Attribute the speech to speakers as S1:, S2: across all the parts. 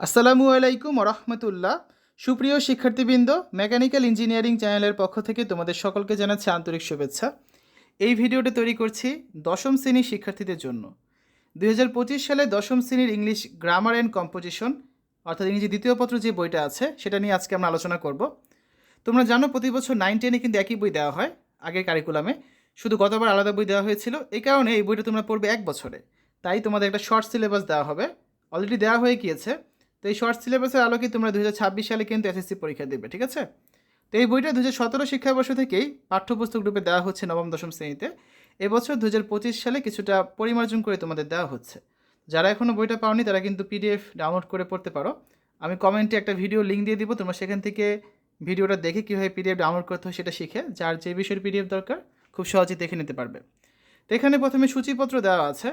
S1: আসসালামু আলাইকুম রহমতুল্লাহ সুপ্রিয় শিক্ষার্থীবৃন্দ, মেকানিক্যাল ইঞ্জিনিয়ারিং চ্যানেলের পক্ষ থেকে তোমাদের সকলকে জানাচ্ছি আন্তরিক শুভেচ্ছা। এই ভিডিওটা তৈরি করছি দশম শ্রেণির শিক্ষার্থীদের জন্য। দুই হাজার পঁচিশ সালে দশম শ্রেণির ইংলিশ গ্রামার অ্যান্ড কম্পোজিশন, অর্থাৎ ইংরেজি দ্বিতীয় পত্র যে বইটা আছে, সেটা নিয়ে আজকে আমরা আলোচনা করব। তোমরা জানো প্রতি বছর নাইন টেনে কিন্তু একই বই দেওয়া হয় আগের কারিকুলামে। শুধু গতবার আলাদা বই দেওয়া হয়েছিল, এই কারণে এই বইটা তোমরা পড়বে এক বছরে। তাই তোমাদের একটা শর্ট সিলেবাস দেওয়া হবে। অলরেডি দেওয়া হয়ে গিয়েছে। তো এই শর্ট সিলেবাসের আলোকে তোমরা দুই হাজার ছাব্বিশ সালে কিন্তু এসএসসি পরীক্ষা দেবে, ঠিক আছে? তো এই বইটা দু সতেরো শিক্ষাবর্ষ থেকেই পাঠ্যপুস্তক রূপে দেওয়া হচ্ছে নবম, দশম শ্রেণীতে। এবছর দু হাজার পঁচিশ সালে কিছুটা পরিমার্জন করে তোমাদের দেওয়া হচ্ছে। যারা এখনও বইটা পাওনি, তারা কিন্তু পিডিএফ ডাউনলোড করে পড়তে পারো। আমি কমেন্টে একটা ভিডিও লিঙ্ক দিয়ে দিব, তোমরা সেখান থেকে ভিডিওটা দেখে কীভাবে পিডিএফ ডাউনলোড করতে হয় সেটা শিখে, যার যে বিষয়ের পিডিএফ দরকার, খুব সহজেই দেখে নিতে পারবে। তো এখানে প্রথমে সূচিপত্র দেওয়া আছে।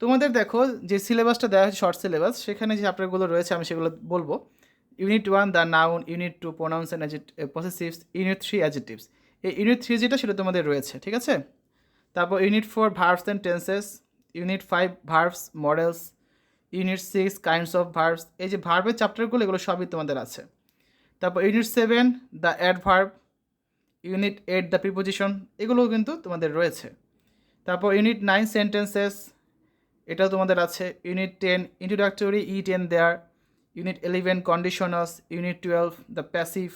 S1: তোমাদের দেখো যে সিলেবাসটা দেওয়া হয়েছে শর্ট সিলেবাস সেখানে যে চ্যাপ্টারগুলো রয়েছে, আমি সেগুলো বলব। Unit one the noun unit two pronouns and possessives unit three adjectives এই ইউনিট থ্রি যেটা, সেটা তোমাদের রয়েছে, ঠিক আছে? তারপর unit four verbs and tenses unit five verbs modals unit six kinds of verbs এই যে ভার্বের চ্যাপ্টারগুলো এগুলো সবই তোমাদের আছে। তারপর unit seven the adverb unit eight the preposition এগুলোও কিন্তু তোমাদের রয়েছে। তারপর ইউনিট নাইন সেন্টেন্সেস এটাও তোমাদের আছে unit ten introductory it ten there unit eleven conditionals unit twelve the passive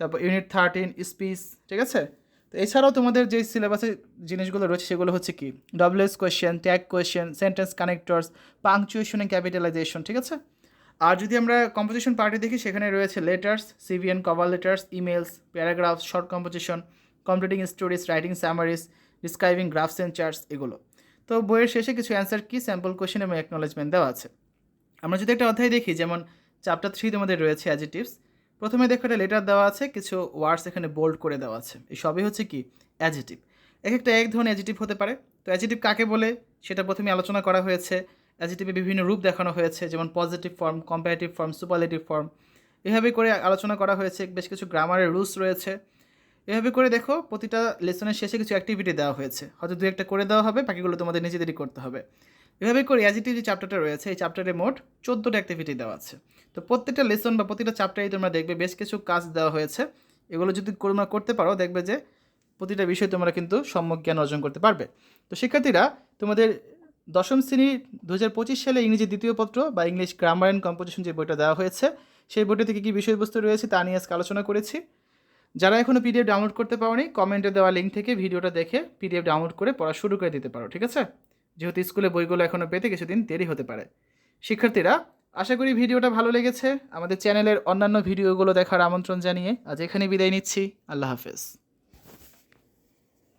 S1: তারপর ইউনিট থার্টিন স্পিচ ঠিক আছে? তো এছাড়াও তোমাদের যে সিলেবাসে জিনিসগুলো রয়েছে সেগুলো হচ্ছে কি? W S question tag question sentence connectors punctuation and capitalisation ঠিক আছে? আর যদি আমরা কম্পোজিশন পার্টি দেখি, সেখানে রয়েছে letters CVs and cover letters emails paragraphs short composition completing stories writing summaries describing graphs and charts এগুলো। তো বইয়ের শেষে কিছু অ্যান্সার কি স্যাম্পল কোয়েশ্চেন এবং অ্যাকনোলেজমেন্ট দেওয়া আছে? আমরা যদি একটা অধ্যায় দেখি, যেমন চ্যাপ্টার থ্রি তোমাদের রয়েছে অ্যাজিটিভস প্রথমে দেখো একটা লেটার দেওয়া আছে, কিছু ওয়ার্ডস এখানে বোল্ড করে দেওয়া আছে। এই সবই হচ্ছে কি? অ্যাজিটিভ এক একটা এক ধরনের অ্যাজিটিভ হতে পারে। তো অ্যাজিটিভ কাকে বলে? সেটা প্রথমে আলোচনা করা হয়েছে। অ্যাজিটিভে বিভিন্ন রূপ দেখানো হয়েছে, যেমন positive form comparative form superlative form এভাবে করে আলোচনা করা হয়েছে। বেশ কিছু গ্রামারের রুলস রয়েছে। এভাবে করে দেখো, প্রতিটা লেসনের শেষে কিছু অ্যাক্টিভিটি দেওয়া হয়েছে। হয়তো দু একটা করে দেওয়া হবে, বাকিগুলো তোমাদের নিজেদেরই করতে হবে। এভাবে করে অ্যাজিটিভ যে চ্যাপ্টারটা রয়েছে, এই চ্যাপ্টারে মোট চোদ্দোটা অ্যাক্টিভিটি দেওয়া আছে। তো প্রত্যেকটা লেসন বা প্রতিটা চ্যাপ্টারেই তোমরা দেখবে বেশ কিছু কাজ দেওয়া হয়েছে। এগুলো যদি তোমরা করতে পারো, দেখবে যে প্রতিটা বিষয়ে তোমরা কিন্তু সম্যক জ্ঞান অর্জন করতে পারবে। তো শিক্ষার্থীরা, তোমাদের দশম শ্রেণির দু হাজার পঁচিশ সালে ইংরেজি দ্বিতীয় পত্র বা ইংলিশ গ্রামার অ্যান্ড কম্পোজিশন যে বইটা দেওয়া হয়েছে, সেই বইটা থেকে কী বিষয়বস্তু রয়েছে তা নিয়ে আজকে আলোচনা করেছি। যারা এখনও পিডিএফ ডাউনলোড করতে পারোনি কমেন্টে দেওয়া লিঙ্ক থেকে ভিডিওটা দেখে পিডিএফ ডাউনলোড করে পড়া শুরু করে দিতে পারো, ঠিক আছে? যেহেতু স্কুলে বইগুলো এখনও পেতে কিছুদিন দেরি হতে পারে। শিক্ষার্থীরা, আশা করি ভিডিওটা ভালো লেগেছে। আমাদের চ্যানেলের অন্যান্য ভিডিওগুলো দেখার আমন্ত্রণ জানিয়ে আজ এখানে বিদায় নিচ্ছি। আল্লাহ হাফেজ।